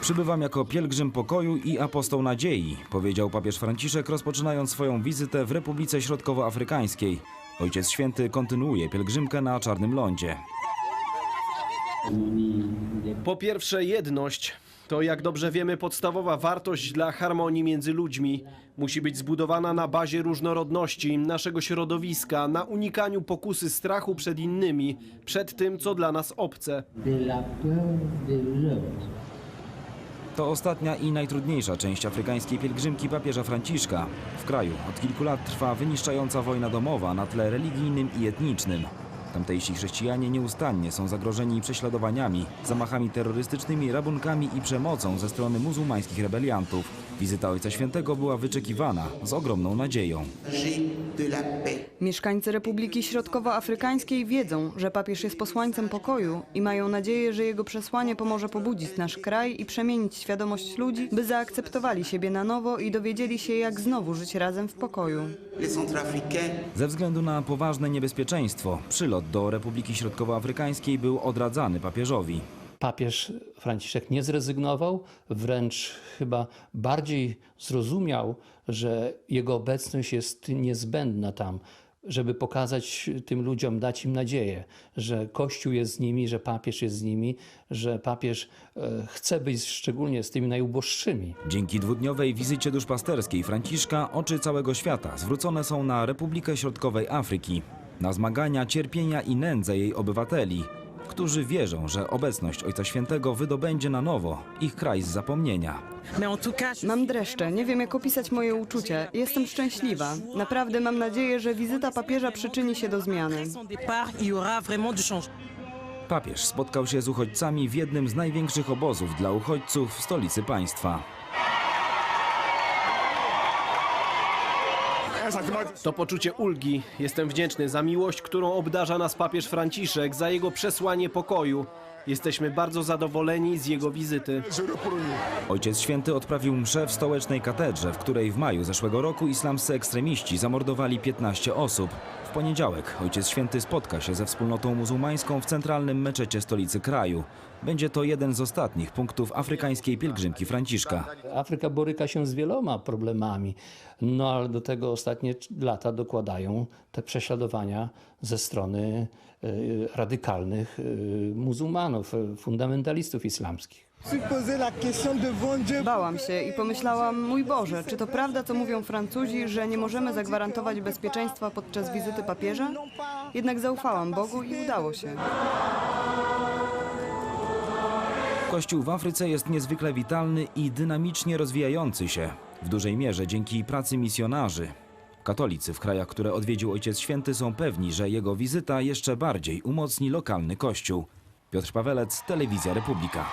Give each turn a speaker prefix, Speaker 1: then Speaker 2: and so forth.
Speaker 1: Przybywam jako pielgrzym pokoju i apostoł nadziei, powiedział papież Franciszek, rozpoczynając swoją wizytę w Republice Środkowoafrykańskiej. Ojciec Święty kontynuuje pielgrzymkę na Czarnym Lądzie.
Speaker 2: Po pierwsze, jedność. To, jak dobrze wiemy, podstawowa wartość dla harmonii między ludźmi. Musi być zbudowana na bazie różnorodności, naszego środowiska, na unikaniu pokusy strachu przed innymi, przed tym, co dla nas obce.
Speaker 1: To ostatnia i najtrudniejsza część afrykańskiej pielgrzymki papieża Franciszka. W kraju od kilku lat trwa wyniszczająca wojna domowa na tle religijnym i etnicznym. Tamtejsi chrześcijanie nieustannie są zagrożeni prześladowaniami, zamachami terrorystycznymi, rabunkami i przemocą ze strony muzułmańskich rebeliantów. Wizyta Ojca Świętego była wyczekiwana z ogromną nadzieją.
Speaker 3: Mieszkańcy Republiki Środkowoafrykańskiej wiedzą, że papież jest posłańcem pokoju i mają nadzieję, że jego przesłanie pomoże pobudzić nasz kraj i przemienić świadomość ludzi, by zaakceptowali siebie na nowo i dowiedzieli się, jak znowu żyć razem w pokoju.
Speaker 1: Ze względu na poważne niebezpieczeństwo, przylot do Republiki Środkowoafrykańskiej był odradzany papieżowi.
Speaker 4: papież Franciszek nie zrezygnował, wręcz chyba bardziej zrozumiał, że jego obecność jest niezbędna tam, żeby pokazać tym ludziom, dać im nadzieję, że Kościół jest z nimi, że papież jest z nimi, że papież e, chce być szczególnie z tymi najuboższymi.
Speaker 1: Dzięki dwudniowej wizycie duszpasterskiej Franciszka oczy całego świata zwrócone są na Republikę Środkowej Afryki, na zmagania, cierpienia i nędzę jej obywateli, którzy wierzą, że obecność Ojca Świętego wydobędzie na nowo ich kraj z zapomnienia.
Speaker 3: Mam dreszcze, nie wiem jak opisać moje uczucia. Jestem szczęśliwa. Naprawdę mam nadzieję, że wizyta papieża przyczyni się do zmiany.
Speaker 1: Papież spotkał się z uchodźcami w jednym z największych obozów dla uchodźców w stolicy państwa.
Speaker 2: To poczucie ulgi. Jestem wdzięczny za miłość, którą obdarza nas papież Franciszek, za jego przesłanie pokoju. Jesteśmy bardzo zadowoleni z jego wizyty.
Speaker 1: Ojciec Święty odprawił mszę w stołecznej katedrze, w której w maju zeszłego roku islamscy ekstremiści zamordowali 15 osób. W poniedziałek Ojciec Święty spotka się ze wspólnotą muzułmańską w centralnym meczecie stolicy kraju. Będzie to jeden z ostatnich punktów afrykańskiej pielgrzymki Franciszka.
Speaker 4: Afryka boryka się z wieloma problemami, no ale do tego ostatnie lata dokładają te prześladowania ze strony radykalnych e, muzułmanów, e, fundamentalistów islamskich.
Speaker 3: Bałam się i pomyślałam, mój Boże, czy to prawda, co mówią Francuzi, że nie możemy zagwarantować bezpieczeństwa podczas wizyty papieża? Jednak zaufałam Bogu i udało się.
Speaker 1: Kościół w Afryce jest niezwykle witalny i dynamicznie rozwijający się, w dużej mierze dzięki pracy misjonarzy. Katolicy w krajach, które odwiedził Ojciec Święty są pewni, że jego wizyta jeszcze bardziej umocni lokalny kościół. Piotr Pawelec, Telewizja Republika.